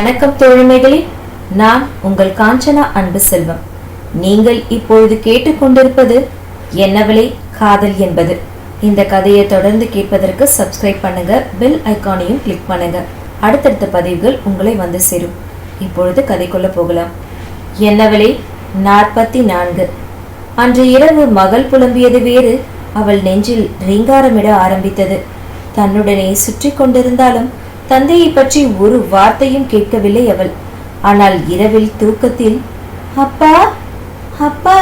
வணக்கம் தோழமைகளே நான் உங்கள் காஞ்சனா அன்பு செல்வம். நீங்கள் இப்பொழுது கேட்டுக்கொண்டிருப்பது என்னவளே காதல் என்பது. இந்த கதையை தொடர்ந்து கேட்பதற்கு சப்ஸ்கிரைப் பண்ணுங்க பெல் ஐக்கானையும் கிளிக் பண்ணுங்க. அடுத்தடுத்த பதிவுகள் உங்களை வந்து சேரும். இப்பொழுது கதைக்குள்ள போகலாம். என்னவளே நாற்பத்தி நான்கு அன்று இரவு மகள் புலம்பியது வேறு அவள் நெஞ்சில் ரீங்காரமிட ஆரம்பித்தது. தன்னுடனே சுற்றி கொண்டிருந்தாலும் தந்தையை பற்றி ஒரு வார்த்தையும் கேட்கவில்லை அவள். ஆனால் இரவில் தூக்கத்தில் அப்பா அப்பா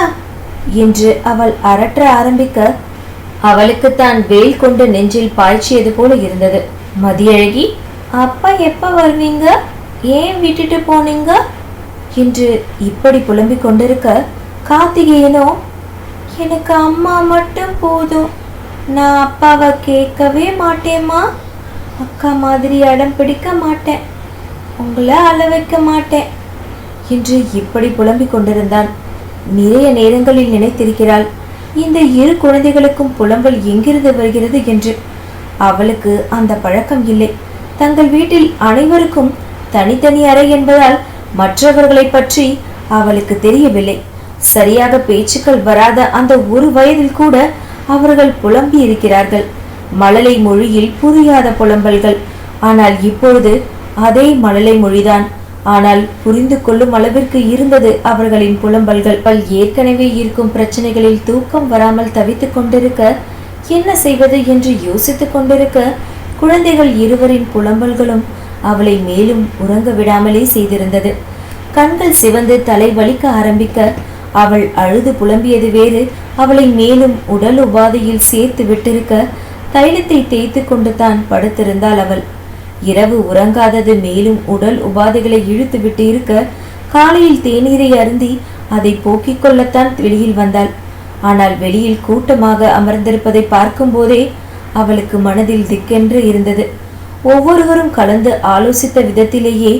என்று அவள் அரற்ற ஆரம்பிக்க அவளுக்கு தான் வேல் கொண்டு நெஞ்சில் பாய்ச்சியது போல இருந்தது. மதியழகி அப்பா எப்ப வருவீங்க? ஏன் விட்டுட்டு போனீங்க? என்று இப்படி புலம்பிக் கொண்டிருக்க கார்த்திகேயனோ எனக்கு அம்மா மட்டும் போதும். நான் அப்பாவை கேட்கவே மாட்டேம்மா. அக்கா மாதிரி அடம் பிடிக்க மாட்டேன். உங்களை அள வைக்க மாட்டேன். என்று இப்படி புலம்பிக் கொண்டிருந்தான். நிறைய நேரங்களில் நினைத்திருக்கிறாள். இந்த இரு குழந்தைகளுக்கும் புலம்பல் எங்கிருந்து வருகிறது என்று. அவளுக்கு அந்த பழக்கம் இல்லை. தங்கள் வீட்டில் அனைவருக்கும் தனித்தனி அறை என்பதால் மற்றவர்களை பற்றி அவளுக்கு தெரியவில்லை. சரியாக பேச்சுக்கள் வராத அந்த ஒரு வயதில் கூட அவர்கள் புலம்பி இருக்கிறார்கள் மழலை மொழியில் புரியாத புலம்பல்கள். ஆனால் இப்பொழுது அதே மழலை மொழிதான். ஆனால் புரிந்து கொள்ளும் அளவிற்கு இருந்தது அவர்களின் புலம்பல்கள். பல் ஏற்கனவே இருக்கும் பிரச்சனைகளில் தூக்கம் வராமல் தவித்துக் கொண்டிருக்க என்ன செய்வது என்று யோசித்துக் கொண்டிருக்க குழந்தைகள் இருவரின் புலம்பல்களும் அவளை மேலும் உறங்க விடாமலே செய்திருந்தது. கண்கள் சிவந்து தலை வலிக்க ஆரம்பிக்க அவள் அழுது புலம்பியது வேறு. அவளை மேலும் உடல் உபாதையில் சேர்த்து விட்டிருக்க தைலத்தை தேய்த்து கொண்டு தான் படுத்திருந்தாள் அவள். இரவு உறங்காதது மேலும் உடல் உபாதைகளை இழுத்து விட்டு இருக்க காலையில் தேநீரை அருந்தி அதை போக்கிக் கொள்ளத்தான் வெளியில் வந்தாள். ஆனால் வெளியில் கூட்டமாக அமர்ந்திருப்பதை பார்க்கும்போதே அவளுக்கு மனதில் திக்கென்று இருந்தது. ஒவ்வொருவரும் கலந்து ஆலோசித்த விதத்திலேயே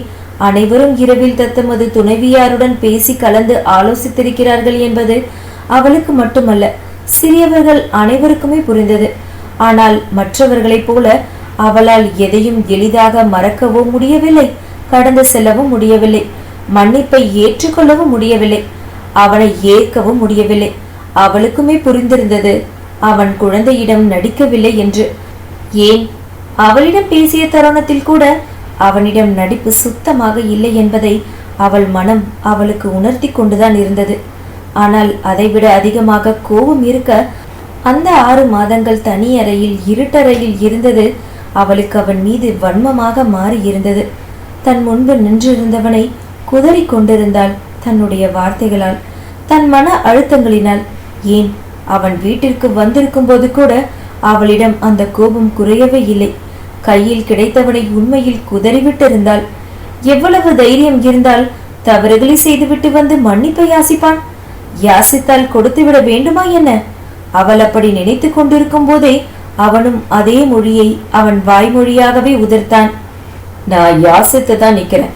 அனைவரும் இரவில் தத்தமது துணைவியாருடன் பேசி கலந்து ஆலோசித்திருக்கிறார்கள் என்பது அவளுக்கு மட்டுமல்ல சிறியவர்கள் அனைவருக்குமே புரிந்தது. ஆனால் மற்றவர்களைப் போல அவளால் எதையும் எளிதாக மறக்கவோ முடியவில்லை. கடந்து செல்லவும் முடியவில்லை. மன்னிப்பை ஏற்றுக்கொள்ளவும் முடியவில்லை. அவனை ஏற்கவும் முடியவில்லை. அவளுக்குமே புரிந்திருந்தது. அவன் குழந்தையிடம் நடிக்கவில்லை என்று. ஏன்? அவளிடம் பேசிய தருணத்தில் கூட அவனிடம் நடிப்பு சுத்தமாக இல்லை என்பதை அவள் மனம் அவளுக்கு உணர்த்தி கொண்டுதான் இருந்தது. ஆனால் அதைவிட அதிகமாக கோபம் இருக்க அந்த ஆறு மாதங்கள் தனி அறையில் இருட்டறையில் இருந்தது. அவளுக்கு அவன் மீது வன்மமாக மாறியிருந்தது. தன் முன்பு நின்றிருந்தவனை குதறி கொண்டிருந்தாள் தன்னுடைய வார்த்தைகளால். தன் மன அழுத்தங்களினால். ஏன் அவன் வீட்டிற்கு வந்திருக்கும் போது கூட அவளிடம் அந்த கோபம் குறையவே இல்லை. கையில் கிடைத்தவனை உண்மையில் குதறிவிட்டிருந்தாள். எவ்வளவு தைரியம் இருந்தால் தவறுகளை செய்துவிட்டு வந்து மன்னிப்பை யாசிப்பான்? யாசித்தால் கொடுத்துவிட வேண்டுமா என்ன? அவள் அப்படி நினைத்து கொண்டிருக்கும் போதே அவனும் அதே மொழியை அவன் வாய்மொழியாகவே உதிர்த்தான். நான் யாசித்து தான் நிற்கிறேன்.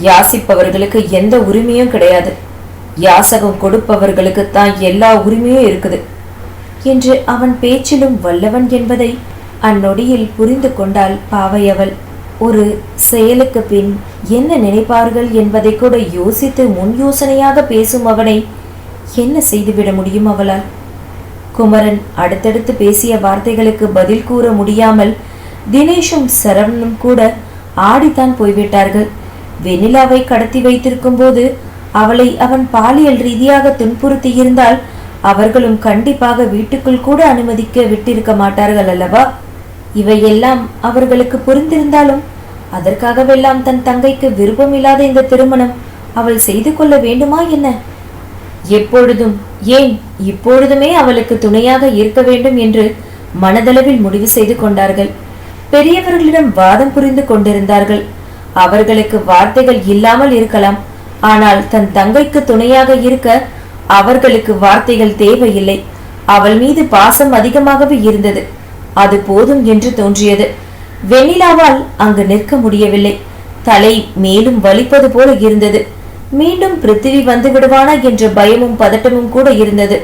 யாசிப்பவர்களுக்கு எந்த உரிமையும் கிடையாது. யாசகம் கொடுப்பவர்களுக்கு தான் எல்லா உரிமையும் இருக்குது என்று அவன் பேச்சிலும் வல்லவன் என்பதை அந்நொடியில் புரிந்து கொண்டாள் பாவையவள். ஒரு செயலுக்கு பின் என்ன நினைப்பார்கள் என்பதை கூட யோசித்து முன் யோசனையாக பேசும் அவனை என்ன செய்துவிட முடியும் அவளால்? குமரன் அடுத்தடுத்து பேசிய வார்த்தைகளுக்கு பதில் கூற முடியாமல் தினேஷும் சரவணனும் கூட ஆடித்தான் போய்விட்டார்கள். வெண்ணிலாவை கடத்தி வைத்திருக்கும் போது அவளை அவன் பாலியல் ரீதியாக துன்புறுத்தி இருந்தால் அவர்களும் கண்டிப்பாக வீட்டுக்குள் கூட அனுமதிக்க விட்டிருக்க மாட்டார்கள் அல்லவா? இவையெல்லாம் அவர்களுக்கு புரிந்திருந்தாலும் அதற்காகவெல்லாம் தன் தங்கைக்கு விருப்பமில்லாத இந்த திருமணம் அவள் செய்து கொள்ள வேண்டுமா என்ன? எப்பொழுதும் ஏன் இப்பொழுதுமே அவளுக்கு துணையாக இருக்க வேண்டும் என்று மனதளவில் முடிவு செய்து கொண்டார்கள். பெரியவர்களிடம் வாதம் புரிந்து கொண்டிருந்தார்கள். அவர்களுக்கு வார்த்தைகள் இல்லாமல் இருக்கலாம். ஆனால் தன் தங்கைக்கு துணையாக இருக்க அவர்களுக்கு வார்த்தைகள் தேவையில்லை. அவள் மீது பாசம் அதிகமாகவே இருந்தது. அது போதும் என்று தோன்றியது. வெண்ணிலாவால் அங்கு நிற்க முடியவில்லை. தலை மேலும் வலிப்பது போல இருந்தது. மீண்டும் பிருத்திவி வந்து விடுவானா என்ற பயமும் பதட்டமும் கூட இருந்தது.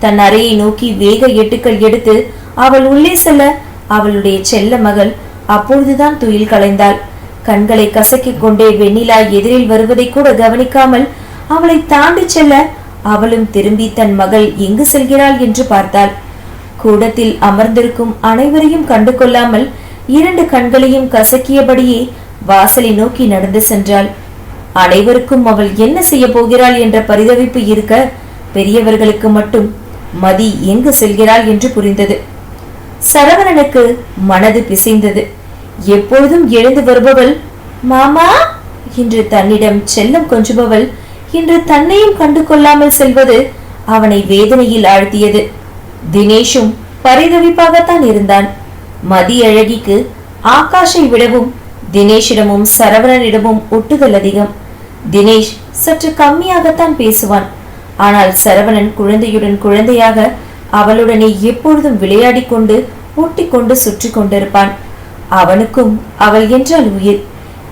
தன் அறையை நோக்கி வேக எட்டுக்கள் எடுத்து அவள் உள்ளே செல்ல அவளுடைய செல்ல மகள் அப்பொழுதுதான் துயில் கலைந்தாள். கண்களை கசக்கிக் கொண்டே வெண்ணிலா எதிரில் வருவதை கூட கவனிக்காமல் அவளை தாண்டி செல்ல அவளும் திரும்பி தன் மகள் எங்கு செல்கிறாள் என்று பார்த்தாள். கூடத்தில் அமர்ந்திருக்கும் அனைவரையும் கண்டு கொள்ளாமல் இரண்டு கண்களையும் கசக்கியபடியே வாசலை நோக்கி நடந்து சென்றாள். அனைவருக்கும் அவள் என்ன செய்ய போகிறாள் என்ற பரிதவிப்பு இருக்க பெரியவர்களுக்கு மட்டும் மதி எங்கு செல்கிறாள் என்று புரிந்தது. சரவணனுக்கு மனது பிசைந்தது. எப்பொழுதும் எழுந்து வருபவள் மாமா! என்று தன்னிடம் செல்லம் கொஞ்சுபவள் இன்று தன்னையும் கண்டு கொள்ளாமல் செல்வது அவனை வேதனையில் ஆழ்த்தியது. தினேஷும் பரிதவிப்பாகத்தான் இருந்தான். மதி அழகிக்கு ஆகாஷை விடவும் தினேஷிடமும் சரவணனிடமும் ஒட்டுதல் அதிகம். தினேஷ் சற்று கம்மியாகத்தான் பேசுவான். ஆனால் சரவணன் குழந்தையுடன் குழந்தையாக அவளுடனே எப்பொழுதும் விளையாடிக் கொண்டு ஊட்டிக்கொண்டு சுற்றி கொண்டிருப்பான். அவனுக்கும் அவள் என்றால் உயிர்.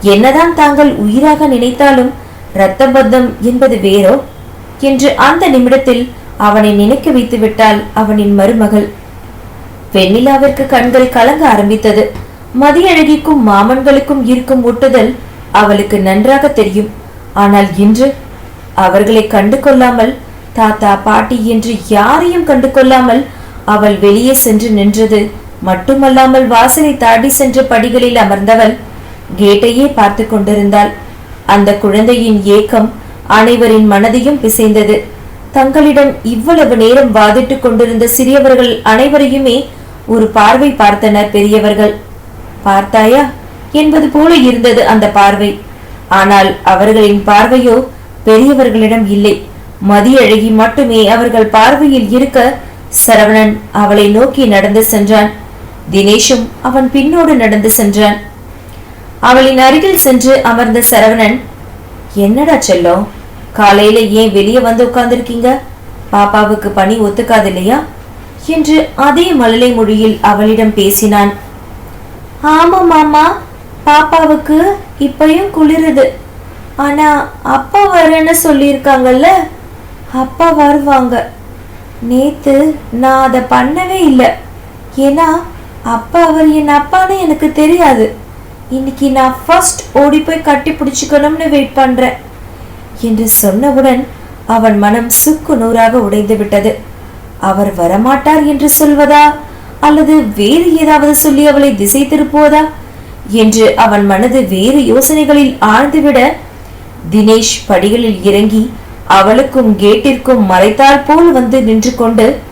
என்னதான் தாங்கள் உயிராக நினைத்தாலும் இரத்தபத்தம் என்பது வேறோ? என்று அந்த நிமிடத்தில் அவனை நினைக்க வைத்து விட்டாள் அவனின் மருமகள். வெண்ணிலாவிற்கு கண்கள் கலங்க ஆரம்பித்தது. மதியழகிக்கும் மாமன்களுக்கும் இருக்கும் ஒட்டுதல் அவளுக்கு நன்றாக தெரியும். ஆனால் இன்று அவர்களை கண்டு கொள்ளாமல் தாத்தா பாட்டி என்று யாரையும் கண்டு கொள்ளாமல் அவள் வெளியே சென்று நின்றது. மட்டுமல்லாமல் வாசலை தாண்டி சென்ற படிகளில் அமர்ந்தவள் கேட்டையே பார்த்து கொண்டிருந்தாள். அந்த குழந்தையின் ஏக்கம் அனைவரின் மனதையும் பிசைந்தது. தங்களிடம் இவ்வளவு நேரம் வாதிட்டுக் கொண்டிருந்த சிறியவர்கள் அனைவரையுமே ஒரு பார்வை பார்த்தனர் பெரியவர்கள். பார்த்தாயா? என்பது போல இருந்தது அந்த பார்வை. ஆனால் அவர்களின் பார்வையோ பெரியவர்களிடம் இல்லை. மதியழகி மட்டுமே அவர்கள் பார்வையில் இருக்க சரவணன் அவளை நோக்கி நடந்து சென்றான். தினேஷும் அவன் பின்னோடு நடந்து சென்றான். அவளின் அருகில் சென்று அமர்ந்த சரவணன் என்னடா செல்லம்? காலையில ஏன் வெளியே வந்து உட்கார்ந்துருக்கீங்க? பாப்பாவுக்கு பணி ஒத்துக்காது இல்லையா என்று அதே மழலை மொழியில் அவளிடம் பேசினான். ஆமா மாமா பாப்பாவுக்கு இப்பயும் குளிருது. ஆனா அப்பா வரேன்னு சொல்லியிருக்காங்கல்ல? அப்பா வருவாங்க. நேத்து நான் அதை பண்ணவே இல்லை. ஏன்னா அப்பா அவர் என் அப்பான்னு எனக்கு தெரியாது. இன்னைக்கு நான் ஃபர்ஸ்ட் ஓடி போய் கட்டி பிடிச்சிக்கணும்னு வெயிட் பண்றேன் என்று சொன்னவுடன் அவன் மனம் சுக்கு நூறாக உடைந்து விட்டது. அவர் வரமாட்டார் என்று சொல்வதா? அல்லது வேறு ஏதாவது சொல்லி அவளை திசை திருப்புவதா? என்று அவன் மனது வேறு யோசனைகளில் ஆழ்ந்துவிட தினேஷ் படிகளில் இறங்கி அவளுக்கும் கேட்டிற்கும் மறைத்தால் போல் வந்து நின்று கொண்டு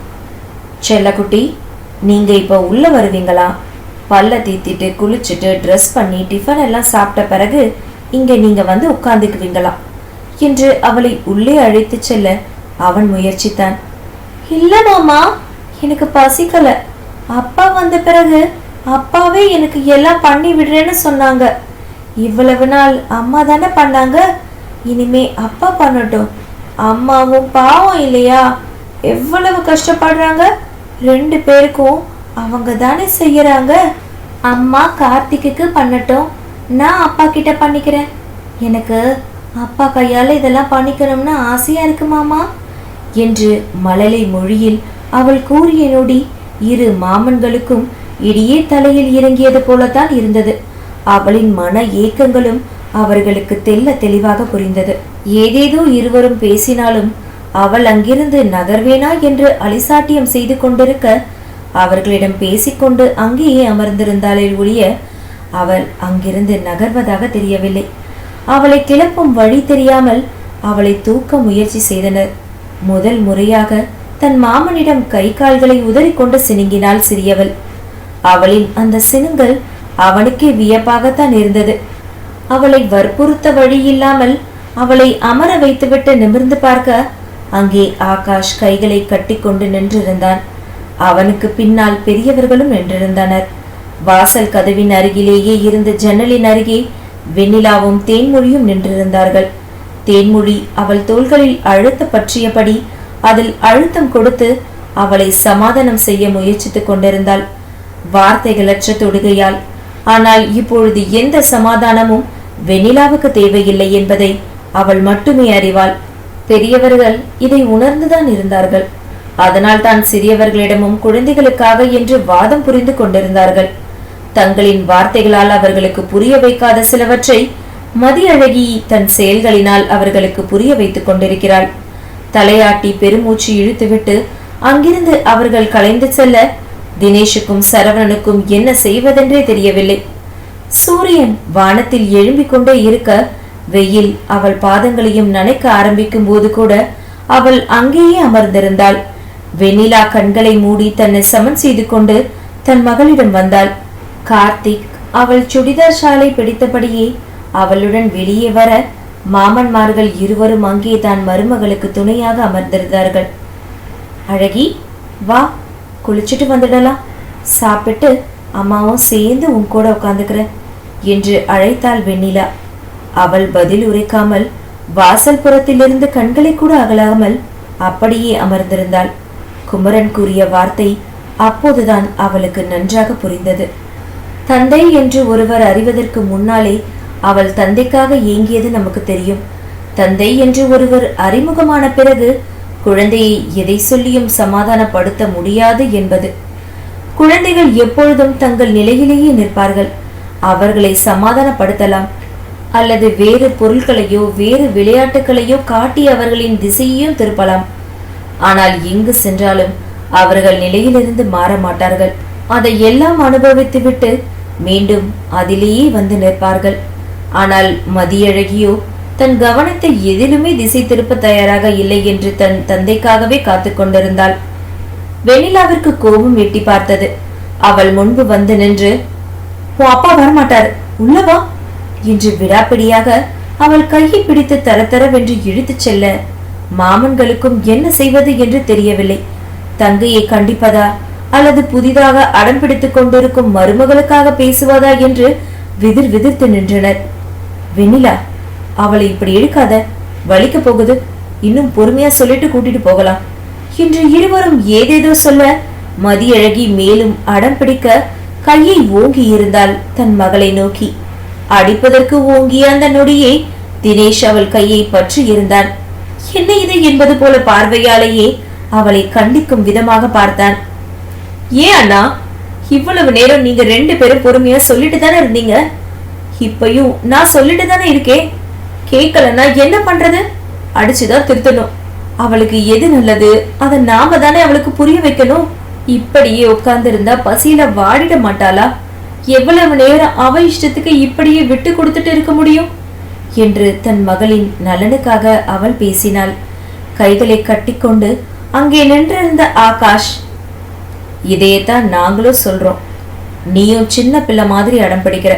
செல்லக்குட்டி நீங்க இப்ப உள்ள வருவீங்களா? பல்ல தீத்திட்டு குளிச்சுட்டு ட்ரெஸ் பண்ணி டிஃபன் எல்லாம் சாப்பிட்ட பிறகு இங்க நீங்க வந்து உட்கார்ந்துக்குவீங்களா? என்று அவளை உள்ளே அழைத்து செல்ல அவன் முயற்சித்தான். இல்ல மாமா எனக்கு பசிக்கல. அப்பா வந்த பிறகு அப்பாவே எனக்கு எல்லாம் பண்ணி விடுறேன்னு சொன்னாங்க. இவ்வளவு நாள் அம்மா தானே பண்ணாங்க? இனிமே அப்பா பண்ணட்டும். அம்மாவும் பாவம் இல்லையா? எவ்வளவு கஷ்டப்படுறாங்க? ரெண்டு பேருக்கும் அவங்க தானே செய்யறாங்க? அம்மா கார்த்திக்கு பண்ணட்டும். நான் அப்பா கிட்ட பண்ணிக்கிறேன். எனக்கு அப்பா கையால் இதெல்லாம் பண்ணிக்கணும்னு ஆசையா இருக்கு மாமா. என்று மழலை மொழியில் அவள் கூறிய நொடி இரு மாமன்களுக்கும் இடியே தலையில் இறங்கியது போலத்தான் இருந்தது. அவளின் மன ஏக்கங்களும் அவர்களுக்கு தெல்ல தெளிவாக புரிந்தது. ஏதேதோ இருவரும் பேசினாலும் அவள் அங்கிருந்து நகர்வேனா என்று அலிசாட்டியம் செய்து கொண்டிருக்க அவர்களிடம் பேசிக்கொண்டு அங்கேயே அமர்ந்திருந்தாளே ஒழிய அவள் அங்கிருந்து நகர்வதாக தெரியவில்லை. அவளை கிளப்பும் வழி தெரியாமல் அவளை தூக்க முயற்சி செய்தனர். முதல் முறையாக தன் மாமனிடம் கை கால்களை உதறிக்கொண்டு சினுங்கினாள் சிறியவள். அவளின் அந்த சினுங்கல் அவனுக்கே வியப்பாகத்தான் இருந்தது. அவளை வற்புறுத்த வழி இல்லாமல் அவளை அமர வைத்துவிட்டு நிமிர்ந்து பார்க்க அங்கே ஆகாஷ் கைகளை கட்டிக்கொண்டு நின்றிருந்தான். அவனுக்கு பின்னால் பெரியவர்களும் நின்றிருந்தனர். வாசல் கதவின் அருகிலேயே இருந்த ஜன்னலின் அருகே வெண்ணிலாவும் தேன்மொழியும் நின்றிருந்தார்கள். தேன்மொழி அவள் தோள்களில் அழுத்த பற்றியபடி அதில் அழுத்தம் கொடுத்து அவளை சமாதானம் செய்ய முயற்சித்துக் கொண்டிருந்தாள். வார்த்தைகளற்ற தொடுகையால். ஆனால் இப்பொழுது எந்த சமாதானமும் வெண்ணிலாவுக்கு தேவையில்லை என்பதை அவள் மட்டுமே அறிவாள். பெரியவர்கள் இதை உணர்ந்துதான் இருந்தார்கள். அதனால் தான் சிறியவர்களிடமும் குழந்தைகளுக்காக என்று வாதம் புரிந்து கொண்டிருந்தார்கள். தங்களின் வார்த்தைகளால் அவர்களுக்கு புரிய வைக்காத சிலவற்றை மதியழகி தன் செயல்களினால் அவர்களுக்கு புரிய வைத்துக் கொண்டிருக்கிறாள். தலையாட்டி பெருமூச்சு இழுத்துவிட்டு அங்கிருந்து அவர்கள் கலைந்து செல்ல தினேஷுக்கும் சரவணனுக்கும் என்ன செய்வதென்றே தெரியவில்லை. சூரியன் வானத்தில் எழும்பிக் கொண்டே இருக்க வெயில் அவள் பாதங்களையும் நனைக்க ஆரம்பிக்கும் போது கூட அவள் அங்கேயே அமர்ந்திருந்தாள். வெண்ணிலா கண்களை மூடி தன்னை சமன் செய்து கொண்டு தன் மகளிடம் வந்தாள். கார்த்திக் அவள் சுடிதார் ஷாலை பிடித்தபடியே அவளுடன் வெளியே வர மாமன்மார்கள் இருவரும் அங்கே தான் மருமகளுக்கு துணையாக அமர்ந்திருந்தார்கள். அழகி வா குளிச்சுட்டு வந்துடலாம். சாப்பிட்டு அம்மாவும் சேர்ந்து உன் கூட உட்காந்துக்கிற என்று அழைத்தாள் வெண்ணிலா. அவள் பதில் உரைக்காமல் வாசல் புறத்திலிருந்து கண்களை கூட அகலாமல் அப்படியே அமர்ந்திருந்தாள். குமரன் கூறிய வார்த்தை அப்போதுதான் அவளுக்கு நன்றாக புரிந்தது. தந்தை என்று ஒருவர் அறிவதற்கு முன்னாலே அவள் தந்தைக்காக ஏங்கியது நமக்கு தெரியும். தந்தை என்று ஒருவர் அறிமுகமான பிறகு குழந்தையை எதை சொல்லியும் சமாதானப்படுத்த முடியாது என்பது. குழந்தைகள் எப்பொழுதும் தங்கள் நிலையிலேயே நிற்பார்கள். அவர்களை சமாதானப்படுத்தலாம். அல்லது வேறு பொருட்களையோ வேறு விளையாட்டுகளையோ காட்டி அவர்களின் திசையையும் திருப்பலாம். ஆனால் எங்கு சென்றாலும் அவர்கள் நிலையிலிருந்து மாற மாட்டார்கள். அதை எல்லாம் அனுபவித்துவிட்டு மீண்டும் அதிலேயே வந்து நிற்பார்கள். ஆனால் மதியழகியோ தன் கவனத்தை எதிலுமே திசை திருப்ப தயாராக இல்லை என்று தன் தந்தைக்காகவே காத்து கொண்டிருந்தாள். வெண்ணிலாவிற்கு கோபம் எட்டி பார்த்தது. அவள் முன்பு வந்து நின்று உன் அப்பா வரமாட்டார். உள்ளவா என்று விடாப்பிடியாக அவள் கையை பிடித்து தர தரவென்று இழுத்துச் செல்ல மாமன்களுக்கும் என்ன செய்வது என்று தெரியவில்லை. தங்கையை கண்டிப்பதா? அல்லது புதிதாக அடம் பிடித்துக் கொண்டிருக்கும் மருமகளுக்காக பேசுவதா? என்று விதிர் விதிர்த்து நின்றனர். வெண்ணிலா அவளை இப்படி இழுக்காத. வலிக்க போகுது. இன்னும் பொறுமையா சொல்லிட்டு கூட்டிட்டு போகலாம். இன்று இருவரும் ஏதேதோ சொல்ல மதியழகி மேலும் அடம் பிடிக்க கையை ஓங்கி இருந்தால் தன் மகளை நோக்கி. அடிப்பதற்கு ஓங்கிய அந்த நொடியே தினேஷ் அவள் கையை பற்றி இருந்தான். என்ன இது என்பது போல பார்வையாலேயே அவளை கண்டிக்கும் விதமாக பார்த்தான். ஏன் அண்ணா இவ்வளவு நேரம் நீங்க ரெண்டு பேரும் பொறுமையா சொல்லிட்டு தானே இருந்தீங்க? இப்பயும் நான் சொல்லிட்டு தானே இருக்கேன்? கேட்கலன்னா என்ன பண்றது? அடிச்சுதான் திருத்தணும். அவளுக்கு எது நல்லது? அதை நாம தானே அவளுக்கு புரிய வைக்கணும்? இப்படியே உட்கார்ந்திருந்தா பசியில வாடிட மாட்டாளா? எவ்வளவு நேரம் அவ இஷ்டத்துக்கு இப்படியே விட்டு கொடுத்துட்டு இருக்க முடியும்? என்று தன் மகளின் நலனுக்காக அவள் பேசினாள். கைகளை கட்டிக்கொண்டு அங்கே நின்றிருந்த ஆகாஷ் இதையத்தான் நாங்களும் சொல்றோம். நீயும் சின்ன பிள்ளை மாதிரி அடம் பிடிக்கிற.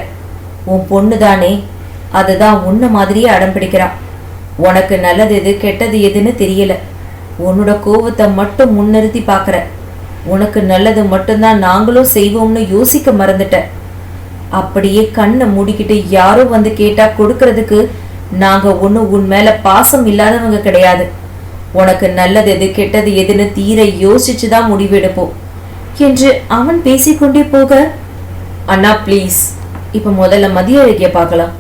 உன் பொண்ணு தானே அதுதான் உன்ன மாதிரியே அடம் பிடிக்கிறா. உனக்கு நல்லது எது கெட்டது எதுன்னு தெரியல. உன்னோட கோவத்தை மட்டும் முன்னிறுத்தி பார்க்குற உனக்கு நல்லது மட்டும்தான் நாங்களும் செய்வோம்னு யோசிக்க மறந்துட்ட. அப்படியே கண்ணை மூடிக்கிட்டு யாரோ வந்து கேட்டா கொடுக்கறதுக்கு நாங்க ஒன்றும் உன் மேல பாசம் இல்லாதவங்க கிடையாது. உனக்கு நல்லது எது கெட்டது எதுன்னு தீர யோசிச்சு தான் முடிவெடுப்போம் என்று அவன் பேசிக்கொண்டே போக அண்ணா ப்ளீஸ் இப்போ முதல்ல மதிய அழகிய பார்க்கலாம்.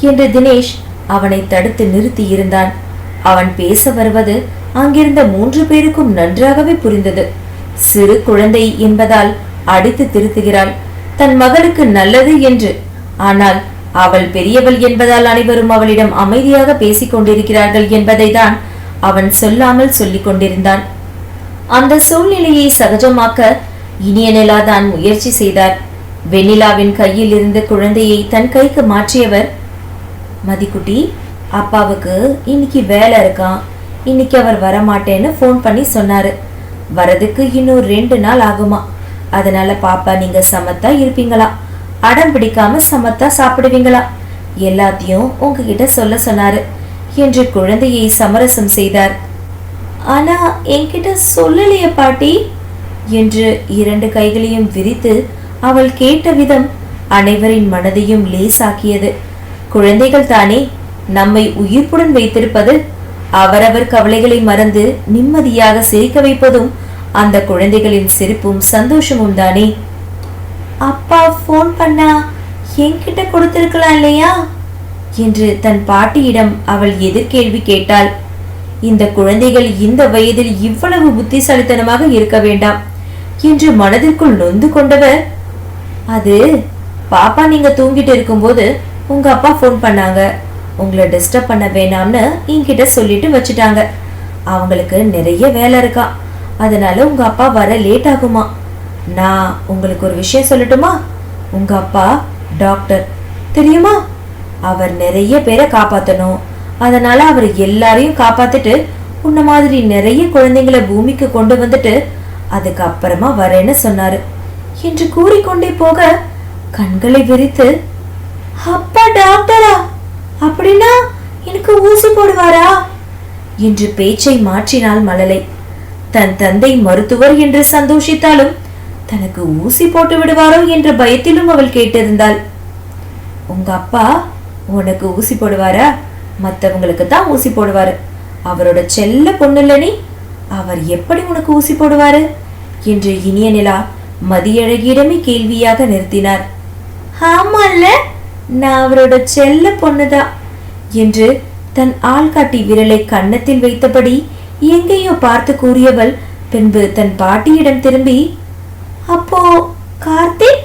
என்று தினேஷ் அவனை தடுத்து நிறுத்தி இருந்தான் அவன் பேச வருவது அங்கிருந்த மூன்று பேருக்கும் நன்றாகவே புரிந்தது. சிறு குழந்தை என்பதால் அடித்து திருத்துகிறாள். தன் மகளுக்கு நல்லது என்று. ஆனால் அவள் பெரியவள் என்பதால் அனைவரும் அவளிடம் அமைதியாக பேசிக் கொண்டிருக்கிறார்கள் என்பதை தான் அவன் சொல்லாமல் சொல்லிக் கொண்டிருந்தான். அந்த சூழ்நிலையை சகஜமாக்க இனிய நிலா தான் முயற்சி செய்தார். வெண்ணிலாவின் கையில் இருந்து குழந்தையை தன் கைக்கு மாற்றியவர் மதிக்குட்டி அப்பாவுக்கு இன்னைக்கு வேலை இருக்கான் இன்னைக்கு அவர் வரமாட்டேன்னு ஃபோன் பண்ணி சொன்னாரு. வரதுக்கு இன்னும் ரெண்டு நாள் ஆகுமா? அதனால பாப்பா நீங்க சமத்தா இருப்பீங்களா? அடம் பிடிக்காம சமத்தா சாப்பிடுவீங்களா? எல்லாத்தையும் உங்ககிட்ட சொல்ல சொன்னாரு. என்று குழந்தையை சமரசம் செய்தார். ஆனா என்கிட்ட சொல்லலையே பாட்டி என்று இரண்டு கைகளையும் விரித்து அவள் கேட்ட விதம் அனைவரின் மனதையும் லேசாக்கியது. குழந்தைகள் தானே? நம்மை உயிர்ப்புடன் வைத்திருப்பது அவரவர் கவலைகளை மறந்து நிம்மதியாக சிரிக்க வைப்பதும் அந்த குழந்தைகளின் சிரிப்பும் சந்தோஷமும் தானே? அப்பா ஃபோன் பண்ணா என்கிட்ட கொடுத்திருக்கலாம் இல்லையா? என்று தன் பாட்டியிடம் அவள் எதிர்கேள்வி கேட்டாள். இந்த குழந்தைகள் இந்த வயதில் இவ்வளவு புத்திசாலித்தனமாக இருக்க வேண்டாம் என்று மனதிற்குள் நொந்து கொண்டவர் அது பாப்பா நீங்க தூங்கிட்டு இருக்கும்போது உங்க அப்பா ஃபோன் பண்ணாங்க. உங்களை டிஸ்டர்ப் பண்ண வேணாம்னு என்கிட்ட சொல்லிட்டு வச்சுட்டாங்க. அவங்களுக்கு நிறைய வேலை இருக்கா. அதனால உங்க அப்பா வர லேட் ஆகுமா? நான் உங்களுக்கு ஒரு விஷயம் சொல்லட்டுமா? உங்க அப்பா டாக்டர் தெரியுமா? அவர் நிறைய பேரை காப்பாற்றணும் அதனால அவர் எல்லாரையும் காப்பாத்திட்டு உன்ன மாதிரி நிறைய குழந்தைங்களை பூமிக்கு கொண்டு வந்துட்டு அதுக்கப்புறமா வரேன்னு சொன்னாரு. என்று கூறிக்கொண்டே போக கண்களை விரித்து அப்பா டாக்டரா? அப்படின்னா எனக்கு ஊசி போடுவாரா? என்று பேச்சை மாற்றினாள் மழலை தன் தந்தை மருத்துவர் என்று சந்தோஷித்தாலும் தனக்கு ஊசி போட்டு விடுவாரோ என்ற பயத்திலும் அவள் கேட்டிருந்தாள். உங்க அப்பா உனக்கு ஊசி போடுவாரா? மற்றவங்களுக்கு தான் ஊசி போடுவாரு. அவரோட செல்ல பொண்ணுல்ல நீ அவர் எப்படி உனக்கு ஊசி போடுவாரு? என்று இனிய நிலா மதியழகியிடமே கேள்வியாக நிறுத்தினார். ஆமால்ல நான் அவரோட செல்ல பொண்ணுதான் என்று தன் ஆள்காட்டி விரலை கன்னத்தில் வைத்தபடி எங்கேயோ பார்த்து கூறியவள் பின்பு தன் பாட்டியிடம் திரும்பி அப்போ கார்த்திக்?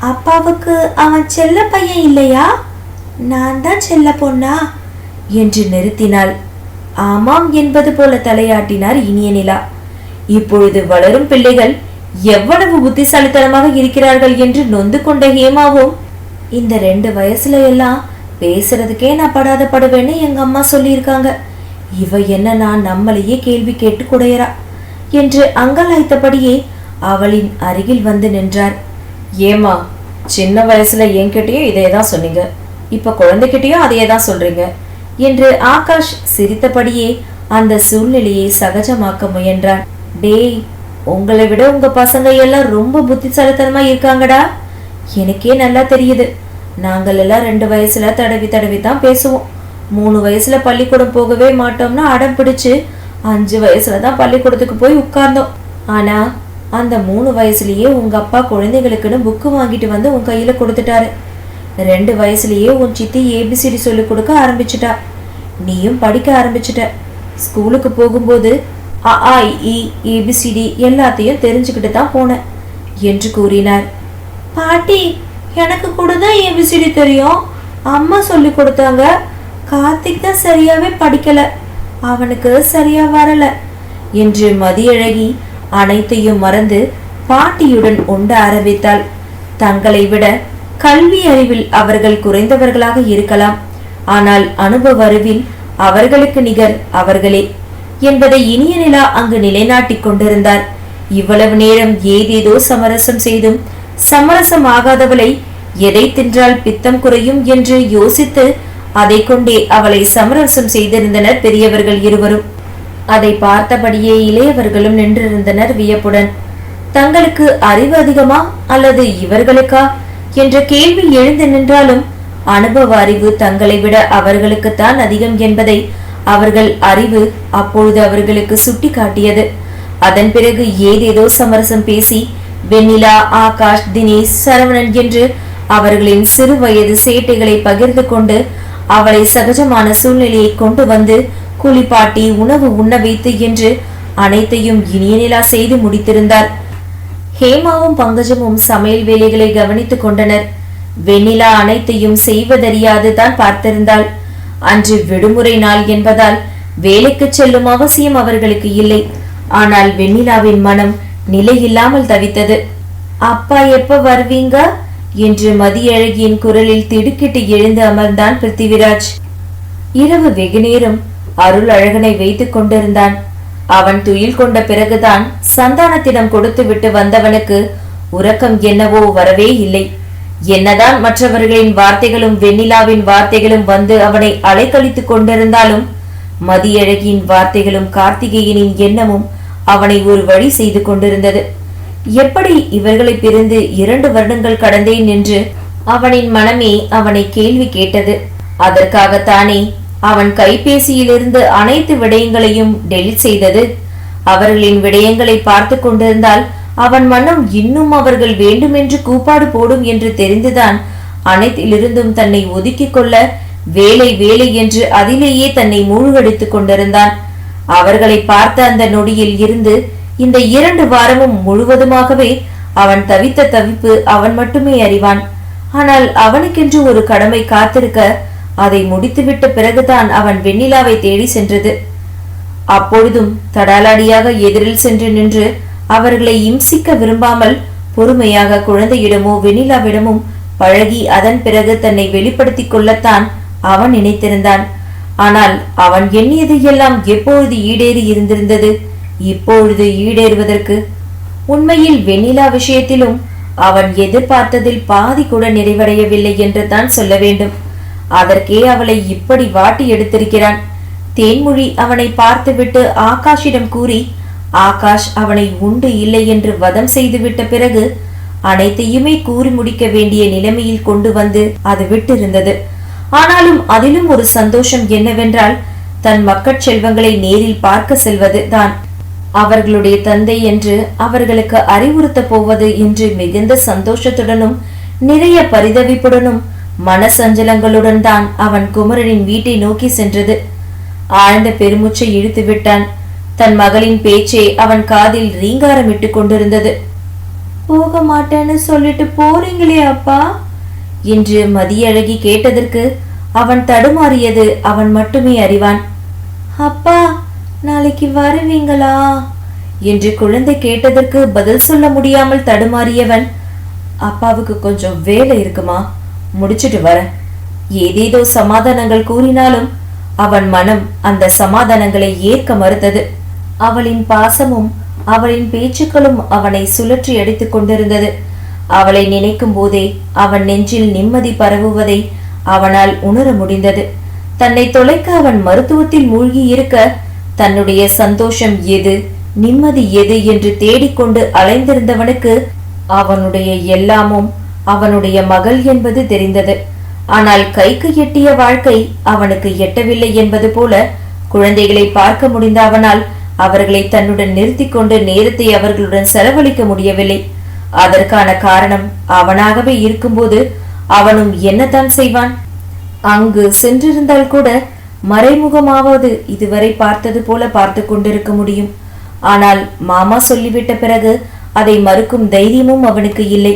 அப்பாவுக்கு அவன் செல்ல பையன் இல்லையா? நான் தான் செல்ல பொண்ணா? என்று நிறுத்தினாள். ஆமாம் என்பது போல தலையாட்டினார் இனிய நிலா. இப்பொழுது வளரும் பிள்ளைகள் எவ்வளவு புத்திசாலித்தனமாக இருக்கிறார்கள் என்று நொந்து கொண்ட ஹேமாவும் இந்த ரெண்டு வயசுல எல்லாம் பேசுறதுக்கே நான் படாத படுவேன்னு எங்க அம்மா சொல்லியிருக்காங்க. இவ என்ன நான் நம்மளையே கேள்வி கேட்டு குடையறா என்று அங்கலாய்த்தபடியே அவளின் அருகில் வந்து நின்றார். ஏமா சின்ன வயசுல என்கிட்டயும் இதே தான் சொன்னீங்க. இப்ப குழந்தைகிட்டயும் அதையே தான் சொல்றீங்க என்று ஆகாஷ் சிரித்தபடியே அந்த சூழ்நிலையை சகஜமாக்க முயன்றான். டேய் உங்களை விட உங்க பசங்க எல்லாம் ரொம்ப புத்திசாலித்தனமா இருக்காங்கடா. எனக்கே நல்லா தெரியுது. நாங்கள் எல்லாம் ரெண்டு வயசுல தடவி தடவி தான் பேசுவோம். மூணு வயசுல பள்ளிக்கூடம் போகவே மாட்டோம்னா அடம் பிடிச்சு அஞ்சு வயசுல தான் பள்ளிக்கூடத்துக்கு போய் உட்கார்ந்தோம். ஆனா அந்த மூணு வயசுலயே உங்க அப்பா குழந்தைகளுக்குன்னு புக்கு வாங்கிட்டு வந்து உன் கையில கொடுத்துட்டாரு. ரெண்டு வயசுலயே உன் சித்தி ஏபிசிடி சொல்லி கொடுக்க ஆரம்பிச்சிட்டா. நீயும் படிக்க ஆரம்பிச்சிட்ட. ஸ்கூலுக்கு போகும்போது அ ஆ இ ஏபிசிடி எல்லாத்தையும் தெரிஞ்சுக்கிட்டு தான் போனேன் என்று கூறினார். பாட்டி எனக்கு கூட தான் ஏபிசிடி தெரியும். அம்மா சொல்லி கொடுத்தாங்க. கார்த்திக் தான் சரியாவே படிக்கல. அவனுக்கு சரியா வரல. என்று மதியழகி அனைத்தையும் மறந்து பாட்டியுடன் உண்ட ஆரம்பித்தாள். தங்களை விட கல்வி அறிவில் அவர்கள் குறைந்தவர்களாக இருக்கலாம். ஆனால் அனுபவ அறிவில் அவர்களுக்கு நிகர் அவர்களே என்பதை இனிய நிலா அங்கு நிலைநாட்டிக் கொண்டிருந்தார். இவ்வளவு நேரம் ஏதேதோ சமரசம் செய்தும் சமரசம் ஆகாதவளை எதை தின்றால் பித்தம் குறையும் என்று யோசித்து அதை கொண்டே அவளை சமரசம் செய்திருந்தனர் பெரியவர்கள் இருவரும். அதை பார்த்தபடியே இளையவர்களும் நின்றிருந்தனர் வியப்புடன். தங்களுக்கு அறிவு அதிகமா அல்லது இவர்களுக்கா என்ற கேள்வி எழுந்து நின்றாலும் அனுபவ அறிவு தங்களை விட அவர்களுக்குத்தான் அதிகம் என்பதை அவர்கள் அறிவு அப்பொழுது அவர்களுக்கு சுட்டி காட்டியது அதன் பிறகு ஏதேதோ சமரசம் பேசி வெண்ணிலா ஆகாஷ் தினேஷ் சரவணன் என்று அவர்களின் சிறு வயது சேட்டைகளை பகிர்ந்து கொண்டு அவளை சகஜமான சூழ்நிலையை கொண்டு வந்து குளிப்பாட்டி உணவு உண்ண வைத்து என்று அனைத்தையும் இனிய நிலா செய்து முடித்திருந்தார் ஹேமாவும் பங்கஜமும் சமையல் வேலைகளை கவனித்துக் கொண்டனர். வெண்ணிலா அனைத்தையும் செய்வதறியாது தான் பார்த்திருந்தாள். அன்று விடுமுறை நாள் என்பதால் வேலைக்கு செல்லும் அவசியம் அவர்களுக்கு இல்லை. ஆனால் வெண்ணிலாவின் மனம் நிலை இல்லாமல் தவித்தது. அப்பா எப்ப வருவீங்க? என்று மதியழகியின் குரலில் திடுக்கிட்டு எழுந்து அமர்ந்தான் பிருத்திவிராஜ். இரவு வெகுநேரம் அருள் அழகனை வைத்துக் கொண்டிருந்தான். அவன் துயில் கொண்ட பிறகுதான் சந்தானத்திடம் கொடுத்து விட்டு வந்தவனுக்கு உறக்கம் என்னவோ வரவே இல்லை. என்னதான் மற்றவர்களின் வார்த்தைகளும் வெண்ணிலாவின் வார்த்தைகளும் வந்து அவனை அலைக்கழித்துக் கொண்டிருந்தாலும் மதியழகியின் வார்த்தைகளும் கார்த்திகேயனின் எண்ணமும் அவனை ஒரு வழி செய்து கொண்டிருந்தது. எப்படி இவர்களை பிரிந்து இரண்டு வருடங்கள் கடந்தேன்? என்று அவனின் மனமே அவனை கேள்வி கேட்டது. அதற்காகத்தானே அவன் கைபேசியிலிருந்து அனைத்து விடயங்களையும் டெலிட் செய்தது. அவர்களின் விடயங்களை பார்த்து கொண்டிருந்தால் அவன் மனம் இன்னும் அவர்கள் வேண்டுமென்று கூப்பாடு போடும் என்று தெரிந்துதான் அனைத்திலிருந்தும் தன்னை ஒதுக்கிக் கொள்ள வேலை வேலை என்று அதிலேயே தன்னை மூழ்கடித்துக் கொண்டிருந்தான். அவர்களை பார்த்த அந்த நொடியில் இருந்து இந்த இரண்டு வாரமும் முழுவதுமாகவே அவன் தவித்த தவிப்பு அவன் மட்டுமே அறிவான். ஆனால் அவனுக்கென்று ஒரு கடமை காத்திருக்க அதை முடித்துவிட்ட பிறகுதான் அவன் வெண்ணிலாவை தேடி சென்றது. அப்பொழுதும் தடாலாடியாக எதிரில் சென்று நின்று அவர்களை இம்சிக்க விரும்பாமல் பொறுமையாக குழந்தையிடமோ வெண்ணிலாவிடமும் பழகி அதன் பிறகு தன்னை வெளிப்படுத்திக் கொள்ளத்தான் அவன் நினைத்திருந்தான். ஆனால் அவன் எண்ணியது எல்லாம் எப்பொழுது ஈடேறி இருந்திருந்தது? இப்பொழுது ஈடேறுவதற்கு? உண்மையில் வெண்ணிலா விஷயத்திலும் அவன் எதிர்பார்த்ததில் பாதி கூட நிறைவடையவில்லை என்று தான் சொல்ல வேண்டும். அதற்கே அவளை இப்படி வாட்டி எடுத்திருக்கிறான். தேன்மொழி அவனை பார்த்துவிட்டு ஆகாஷிடம் கூறி ஆகாஷ் அவனை உண்டு இல்லை என்று வதம் செய்துவிட்ட பிறகு அனைத்தையுமே கூறி முடிக்க வேண்டிய நிலைமையில் கொண்டு வந்து அது விட்டிருந்தது. ஆனாலும் அதிலும் ஒரு சந்தோஷம் என்னவென்றால் தன் மக்கட் செல்வங்களை நேரில் பார்க்க செல்வது தான். அவர்களுடைய தந்தை என்று அவர்களுக்கு அறிவுறுத்த போவது என்று மிகுந்த சந்தோஷத்துடனும் நிறைய பரிதவிப்புடனும் மனசஞ்சலங்களுடன் தான் அவன் குமரனின் வீட்டை நோக்கி சென்றது. ஆழ்ந்த பெருமூச்சை இழுத்து விட்டான். தன் மகளின் பேச்சே அவன் காதில் ரீங்காரமிட்டு கொண்டிருந்தது. போக மாட்டேன்னு சொல்லிட்டு போறீங்களே அப்பா? என்று மதியழகி கேட்டதற்கு அவன் தடுமாறியது அவன் மட்டுமே அறிவான். அப்பா நாளைக்கு வருவீங்களா? என்று குழந்தை கேட்டதற்கு பதில் சொல்ல முடியாமல் தடுமாறியவன் அப்பாவுக்கு கொஞ்சம் வேலை இருக்குமா? முடிச்சிட்டு வரேன். ஏதேதோ சமாதானங்கள் கூறினாலும் அவன் மனம் அந்த சமாதானங்களை ஏற்க மறுத்தது. அவளின் பாசமும் அவளின் பேச்சுக்களும் அவனை சுழற்றி அடித்துக் கொண்டிருந்தது. அவளை நினைக்கும் போதே அவன் நெஞ்சில் நிம்மதி பரவுவதை அவனால் உணர முடிந்தது. தன்னை தொலைக்க அவன் மருத்துவத்தில் மூழ்கி இருக்க தன்னுடைய சந்தோஷம் எது நிம்மதி எது என்று தேடிக்கொண்டு அலைந்திருந்தவனுக்கு அவனுடைய எல்லாமும் அவனுடைய மகள் என்பது தெரிந்தது. ஆனால் கைக்கு எட்டிய வாழ்க்கை அவனுக்கு எட்டவில்லை என்பது போல குழந்தைகளை பார்க்க முடிந்த அவனால் அவர்களை தன்னுடன் நிறுத்தி கொண்டு நேரத்தை அவர்களுடன் செலவழிக்க முடியவில்லை. அதற்கான காரணம் அவனாகவே இருக்கும்போது அவனும் என்னதான் செய்வான்? அங்கு சென்றிருந்தால் கூட மறைமுகமாவது இதுவரை பார்த்தது போல பார்த்து கொண்டிருக்க முடியும். ஆனால் மாமா சொல்லிவிட்ட பிறகு அதை மறுக்கும் தைரியமும் அவனுக்கு இல்லை.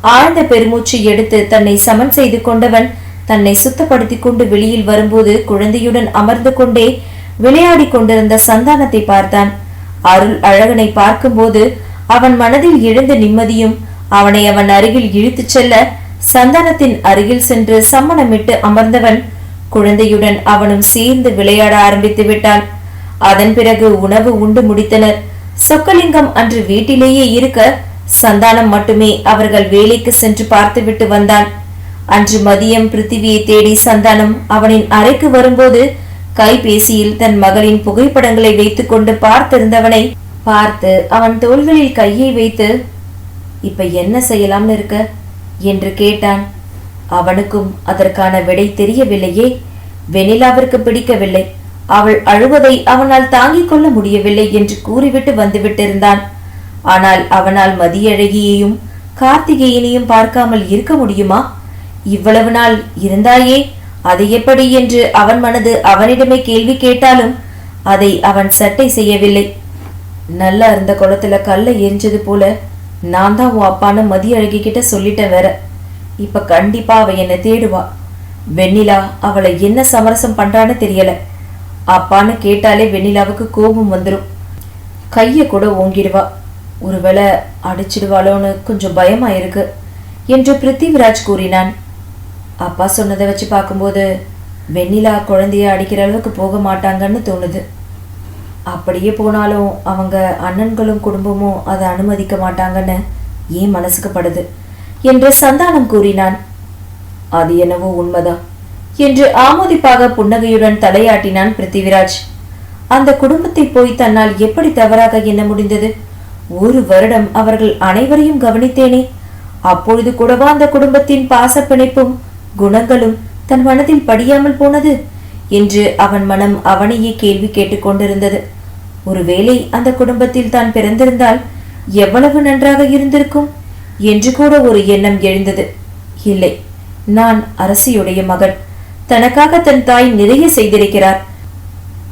ஆழ்ந்த பெருமூச்சு எடுத்து தன்னை சமன் செய்து கொண்டவன் தன்னை சுத்தப்படுத்தி கொண்டு வெளியில் வரும்போது குழந்தையுடன் அமர்ந்து கொண்டே விளையாடி கொண்டிருந்த சந்தானத்தை பார்த்தான். அருள் அழகனை பார்க்கும்போது அவன் மனதில் எழுந்த நிம்மதியும் அவனை அவன் அருகில் இழுத்துச் செல்ல சந்தானத்தின் அருகில் சென்று சம்மணமிட்டு அமர்ந்தவன் குழந்தையுடன் அவனும் சேர்ந்து விளையாட ஆரம்பித்து விட்டான். அதன் பிறகு உணவு உண்டு முடித்தனர். சொக்கலிங்கம் அன்று வீட்டிலேயே இருக்க சந்தானம் மட்டுமே அவர்கள் வேலைக்கு சென்று பார்த்துவிட்டு வந்தான். அன்று மதியம் பிருத்திவியை தேடி சந்தானம் அவனின் அறைக்கு வரும்போது கைபேசியில் தன் மகளின் புகைப்படங்களை வைத்துக்கொண்டு பார்த்திருந்தவனை பார்த்து அவன் தோள்களில் கையை வைத்து இப்ப என்ன செய்யலாம்னு இருக்க? என்று கேட்டான். அவனுக்கும் அதற்கான விடை தெரியவில்லையே. வெனிலாவிற்கு பிடிக்கவில்லை. அவள் அழுவதை அவனால் தாங்கிக் கொள்ள முடியவில்லை என்று கூறிவிட்டு வந்துவிட்டிருந்தான். ஆனால் அவனால் மதியழகியையும் கார்த்திகேயனையும் பார்க்காமல் இருக்க முடியுமா? இவ்வளவு நாள் இருந்தாயே அது எப்படி என்று அவன் மனது அவனிடமே கேள்வி கேட்டாலும் அதை அவன் சட்டை செய்யவில்லை. நல்லா இருந்த குளத்துல கல்லை எரிஞ்சது போல நான் தான் உன் அப்பான்னு மதிய அழகிக்கிட்ட சொல்லிட்டேன் வேற. இப்ப கண்டிப்பா அவ என்னை தேடுவா. வெண்ணிலா அவளை என்ன சமரசம் பண்றான்னு தெரியல. அப்பான்னு கேட்டாலே வெண்ணிலாவுக்கு கோபம் வந்துடும் கைய கூட ஓங்கிடுவா. ஒருவேளை அடிச்சிடுவாளோன்னு கொஞ்சம் பயமா இருக்கு என்று பிருத்திவிராஜ் கூறினான். அப்பா சொன்னதை வச்சு பார்க்கும்போது வெண்ணிலா குழந்தைய அடிக்கிற அளவுக்கு போக மாட்டாங்கன்னு தோணுது. அப்படியே போனாலும் அவங்க அண்ணன்களும் குடும்பமும் அதை அனுமதிக்க மாட்டாங்கன்னு ஏன் மனசுக்கு படுது? என்று சந்தானம் கூறினான். அது என்னவோ உண்மைதான் என்று ஆமோதிப்பாக புன்னகையுடன் தலையாட்டினான் பிருத்திவிராஜ். அந்த குடும்பத்தை போய் தன்னால் எப்படி தவறாக எண்ண முடிந்தது? ஒரு வருடம் அவர்கள் அனைவரையும் கவனித்தேனே. அப்பொழுது கூடவா அந்த குடும்பத்தின் பாசப்பிணைப்பும் குணங்களும் தன் மனதில் படியாமல் போனது? என்று அவன் மனம் அவனையே கேள்வி கேட்டுக் கொண்டிருந்தது ஒருவேளை அந்த குடும்பத்தில் தான் பிறந்திருந்தால் எவ்வளவு நன்றாக இருந்திருக்கும்? என்று கூட ஒரு எண்ணம் எழுந்தது. இல்லை நான் அரசியுடைய மகன் தனக்காக தன் தாய் நிறைய செய்திருக்கிறார்.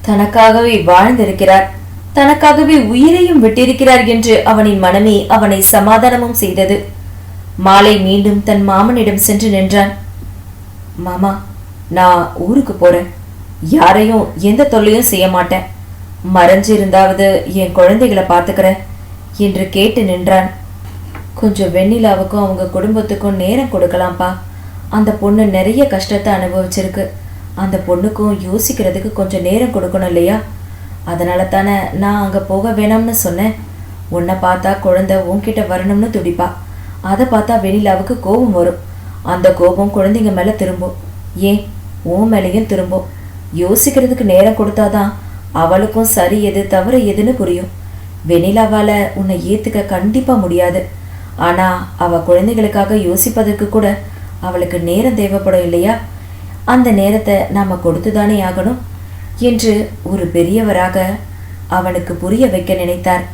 தனக்காகவே வாழ்ந்திருக்கிறார். தனக்காகவே உயிரையும் விட்டிருக்கிறார் என்று அவனின் மனமே அவனை சமாதானமும் செய்தது. மாலை மீண்டும் தன் மாமனிடம் சென்று நின்றான். மாமா நான் ஊருக்கு போறேன். யாரையும் எந்த தொல்லையும் செய்ய மாட்டேன். மறைஞ்சு இருந்தாவது என் குழந்தைகளை பார்த்துக்கிறேன் என்று கேட்டு நின்றான். கொஞ்சம் வெண்ணிலாவுக்கும் அவங்க குடும்பத்துக்கும் நேரம் கொடுக்கலாம்ப்பா. அந்த பொண்ணு நிறைய கஷ்டத்தை அனுபவிச்சிருக்கு. அந்த பொண்ணுக்கும் யோசிக்கிறதுக்கு கொஞ்சம் நேரம் கொடுக்கணும் இல்லையா? அதனால தானே நான் அங்கே போக வேணாம்னு சொன்னேன். உன்னை பார்த்தா குழந்தை உன்கிட்ட வரணும்னு துடிப்பா. அதை பார்த்தா வெண்ணிலாவுக்கு கோபம் வரும். அந்த கோபம் குழந்தைங்க மேலே திரும்பும். ஏன்? உன் மேலேயும் திரும்பும். யோசிக்கிறதுக்கு நேரம் கொடுத்தாதான் அவளுக்கும் சரி எது தவறு எதுன்னு புரியும். வெண்ணிலாவால உன்னை ஏத்துக்க கண்டிப்பா முடியாது. ஆனா அவ குழந்தைகளுக்காக யோசிப்பதற்கு கூட அவளுக்கு நேரம் தேவைப்படும் இல்லையா? அந்த நேரத்தை நாம கொடுத்துதானே ஆகணும் என்று ஒரு பெரியவராக அவனுக்கு புரிய வைக்க நினைத்தார்.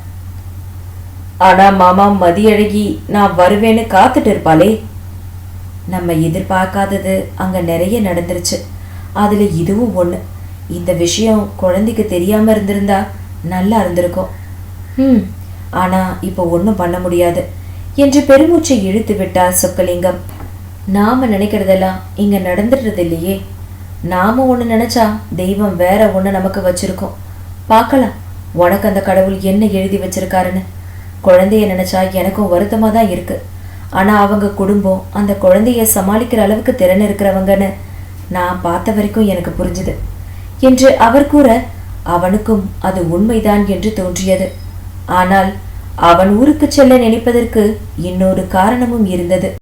ஆனா மாமா மதியழகி நான் வருவேன்னு காத்துட்டு இருப்பாளே. நம்ம எதிர்பார்க்காதது அங்க நிறைய நடந்துருச்சு. அதுல இதுவும் ஒன்று இந்த விஷயம் குழந்தைக்கு தெரியாம இருந்திருந்தா நல்லா இருந்திருக்கும். ம். ஆனா இப்போ ஒன்றும் பண்ண முடியாது என்று பெருமூச்சை இழுத்து விட்டார் சொக்கலிங்கம். நாம நினைக்கிறதெல்லாம் இங்க நடந்துடுறது இல்லையே. நாம ஒண்ணு நினைச்சா தெய்வம் வேற ஒண்ணு நமக்கு வச்சிருக்கோம். பார்க்கலாம் உனக்கு அந்த கடவுள் என்ன எழுதி வச்சிருக்காருன்னு. குழந்தைய நினைச்சா எனக்கும் வருத்தமா தான் இருக்கு. ஆனா அவங்க குடும்பம் அந்த குழந்தைய சமாளிக்கிற அளவுக்கு திறன் இருக்கிறவங்கன்னு நான் பார்த்த வரைக்கும் எனக்கு புரிஞ்சுது. என்று அவர் கூற அவனுக்கும் அது உண்மைதான் என்று தோன்றியது. ஆனால் அவன் ஊருக்கு செல்ல நினைப்பதற்கு இன்னொரு காரணமும் இருந்தது.